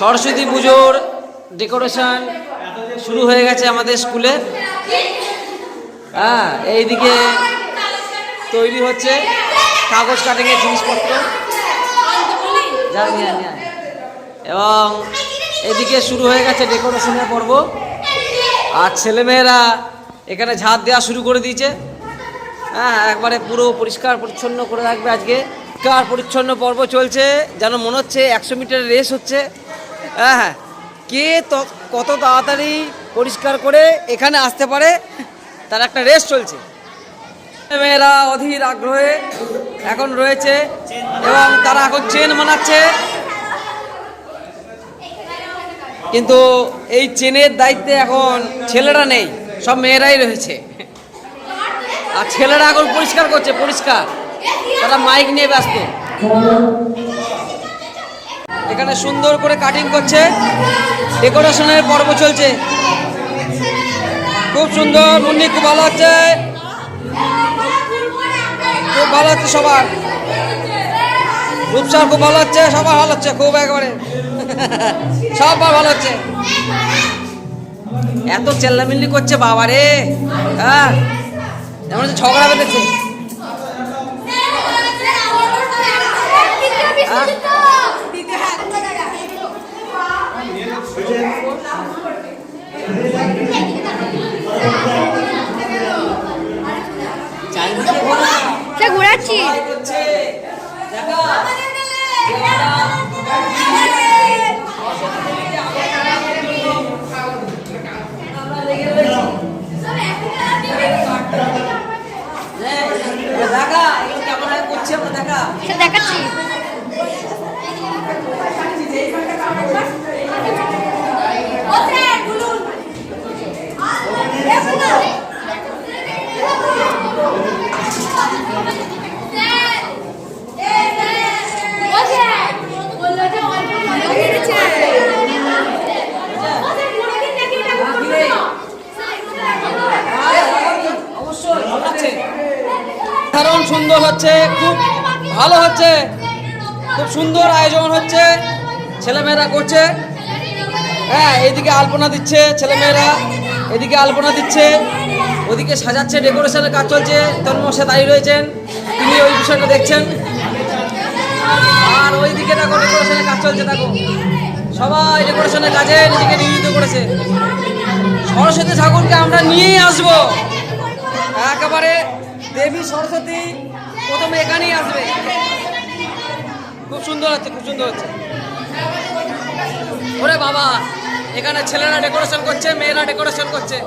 সরস্বতী পুজোর ডেকোরেশন শুরু হয়ে গেছে আমাদের স্কুলে হ্যাঁ এইদিকে তৈরি হচ্ছে কাগজ কাটিংয়ের জিনিসপত্র। এবং এদিকে শুরু হয়ে গেছে ডেকোরেশনের পর্ব। আর ছেলেমেয়েরা এখানে ঝাঁট দেওয়া শুরু করে দিয়েছে। হ্যাঁ একবারে পুরো পরিষ্কার পরিচ্ছন্ন করে রাখবে আজকে। পরিষ্কার পরিচ্ছন্ন পর্ব চলছে? যেন মনে হচ্ছে একশো মিটার রেস হচ্ছে। হ্যাঁ হ্যাঁ। কে কত তাড়াতাড়ি পরিষ্কার করে এখানে আসতে পারে, তার একটা রেস চলছে। মেয়েরা অধীর আগ্রহে এখন রয়েছে এবং তারা এখন চেন বানাচ্ছে কিন্তু এই চেনের দায়িত্বে এখন ছেলেরা নেই, সব মেয়েরাই রয়েছে। আর ছেলেরা এখন পরিষ্কার করছে, পরিষ্কার। তারা মাইক নিয়ে ব্যস্ত। এখানে সুন্দর করে কাটিং করছে। ডেকোরেশনের পর্ব চলছে। খুব সুন্দর, মুন্নি খুব ভালো হচ্ছে খুব ভালো হচ্ছে সবার। রূপসার খুব ভালো হচ্ছে সবার ভালো হচ্ছে খুব একবারে। সবার ভালো হচ্ছে এত চেল্লামিল্লি করছে বাবা রে হ্যাঁ হচ্ছে ঝগড়া বেঁধেছে। সে দেখাচ্ছি। দারুণ সুন্দর হচ্ছে। খুব ভালো হচ্ছে। খুব সুন্দর আয়োজন হচ্ছে। ছেলেমেয়েরা করছে। হ্যাঁ এইদিকে আলপনা দিচ্ছে ছেলেমেয়েরা। এদিকে আলপনা দিচ্ছে। ওদিকে সাজাচ্ছে ডেকোরেশনের কাজ চলছে। তন্মশে দাঁড়িয়ে রয়েছেন। তিনি ওই বিষয়টা দেখছেন। আর ওইদিকে দেখো ডেকোরেশনের কাজ চলছে, দেখো। সবাই ডেকোরেশনের কাজে নিজেকে নিয়োজিত করেছে। সরস্বতী ঠাকুরকে আমরা নিয়েই আসব। একেবারে দেবী সরস্বতী প্রথমে এখানেই আসবে। খুব সুন্দর হচ্ছে, খুব সুন্দর হচ্ছে। ওরে বাবা, এখানে ছেলেরা ডেকোরেশন করছে, মেয়েরা ডেকোরেশন করছে।